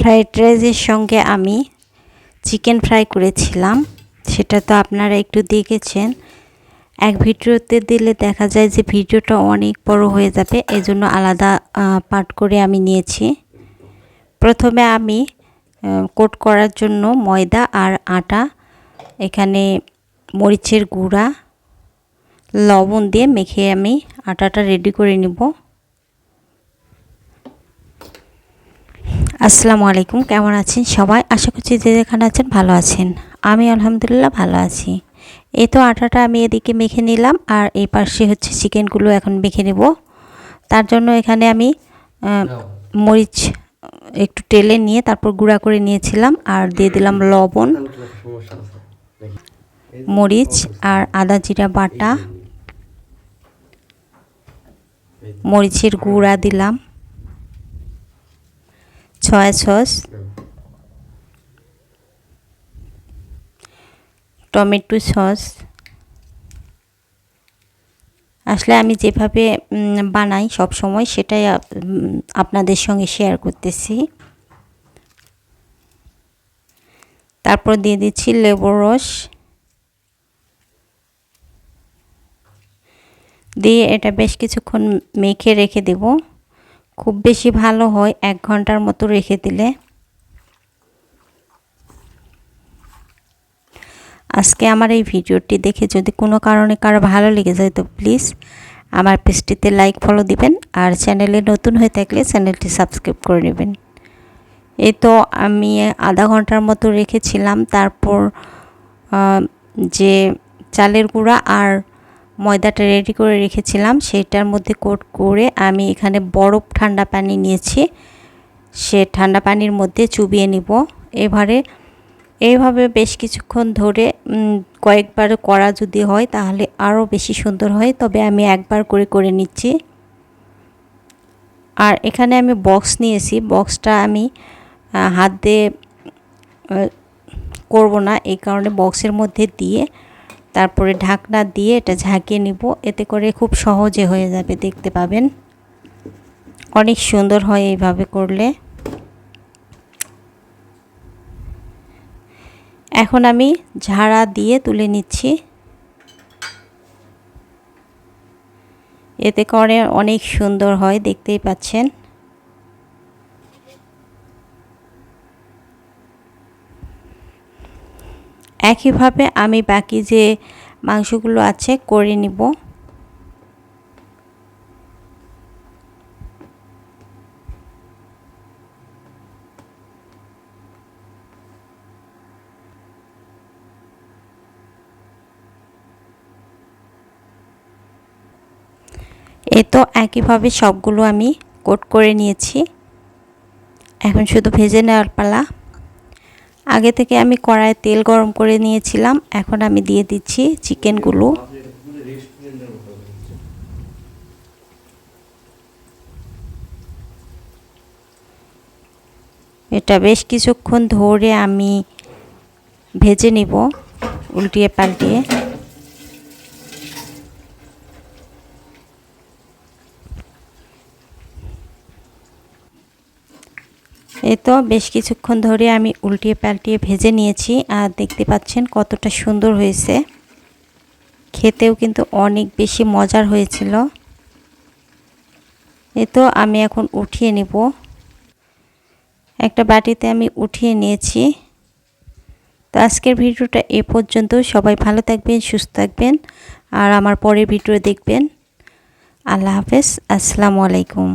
Fried রাইসের সঙ্গে আমি চিকেন ফ্রাই করেছিলাম। সেটা তো আপনারা একটু দেখেছেন। এক ভিডিওতে দিলে দেখা যায় যে ভিডিওটা অনেক বড় হয়ে যাবে এই জন্য আলাদা পার্ট করে আমি নিয়েছি। প্রথমে আমি কোট করার জন্য ময়দা আর আটা, এখানে মরিচের গুঁড়া, লবণ দিয়ে মেখে আমি আটাটা রেডি করে নিব। আসসালামু আলাইকুম কেমন আছেন সবাই? আশা করছি যে যেখানে আছেন ভালো আছেন। আমি আলহামদুলিল্লাহ ভালো আছি। এই তো আটাটা আমি এদিকে মেখে নিলাম আর এই পাশে হচ্ছে চিকেনগুলো এখন মেখে নেব। তার জন্য এখানে আমি মরিচ একটু টেলে নিয়ে তারপর গুঁড়া করে নিয়েছিলাম আর দিয়ে দিলাম লবণ মরিচ আর আদা জিরা বাটা। মরিচের গুঁড়া দিলাম। Soya sauce. Tomato sauce. আসলে আমি যেভাবে বানাই সব সময় সেটাই আপনাদের সঙ্গে শেয়ার করতেছি। তারপর দিয়ে দিচ্ছি লেবুর রস। দিয়ে এটা বেশ কিছুক্ষণ মেখে রেখে দেব। খুব বেশি ভালো হয় এক ঘণ্টার মতো রেখে দিলে। আজকে আমার এই ভিডিওটি দেখে যদি কোনো কারণে কারও ভালো লেগে যায়, তো প্লিজ আমার পেজটিতে লাইক, ফলো দিবেন আর চ্যানেলে নতুন হয়ে থাকলে চ্যানেলটি সাবস্ক্রাইব করে নেবেন। এই তো আমি আধা ঘণ্টার মতো রেখেছিলাম। তারপর যে চালের গুঁড়া আর ময়দাটা রেডি করে রেখেছিলাম, সেটার মধ্যে কোট করে আমি এখানে বরফ ঠান্ডা পানি নিয়েছি। সে ঠান্ডা পানির মধ্যে চুবিয়ে নিব। এবারে এইভাবে বেশ কিছুক্ষণ ধরে কয়েকবার করা যদি হয় তাহলে আরও বেশি সুন্দর হয়, তবে আমি একবার করে করে নিচ্ছি। আর এখানে আমি বক্স নিয়েছি। বক্সটা আমি হাত দিয়ে করব না, এই কারণে বক্সের মধ্যে দিয়ে তারপরে ঢাকনা দিয়ে এটা ঝাঁকিয়ে নিব। এতে করে খুব সহজে হয়ে যাবে, দেখতে পাবেন। অনেক সুন্দর হয় এইভাবে করলে। এখন আমি ঝাড়া দিয়ে তুলে নিচ্ছি। এতে করে অনেক সুন্দর হয়, দেখতেই পাচ্ছেন। একইভাবে আমি বাকি যে মাংসগুলো আছে করে নিব। এ তো একইভাবে সবগুলো আমি কোট করে নিয়েছি। এখন শুধু ভেজে নেওয়ার পালা। আগে থেকে আমি কড়ায় তেল গরম করে নিয়েছিলাম, এখন আমি দিয়ে দিচ্ছি চিকেনগুলো। এটা বেশ কিছুক্ষণ ধরে আমি ভেজে নিব, উল্টিয়ে পাল্টিয়ে। এই তো বেশ কিছুক্ষণ ধরে আমি উল্টিয়ে পাল্টিয়ে ভেজে নিয়েছি, আর দেখতে পাচ্ছেন কতটা সুন্দর হয়েছে। খেতেও কিন্তু অনেক বেশি মজার হয়েছিল। এ তো আমি এখন উঠিয়ে নেব। একটা বাটিতে আমি উঠিয়ে নিয়েছি। তো আজকের ভিডিওটা এ পর্যন্ত। সবাই ভালো থাকবেন, সুস্থ থাকবেন, আর আমার পরের ভিডিও দেখবেন। আল্লাহ হাফেজ, আসসালামু আলাইকুম।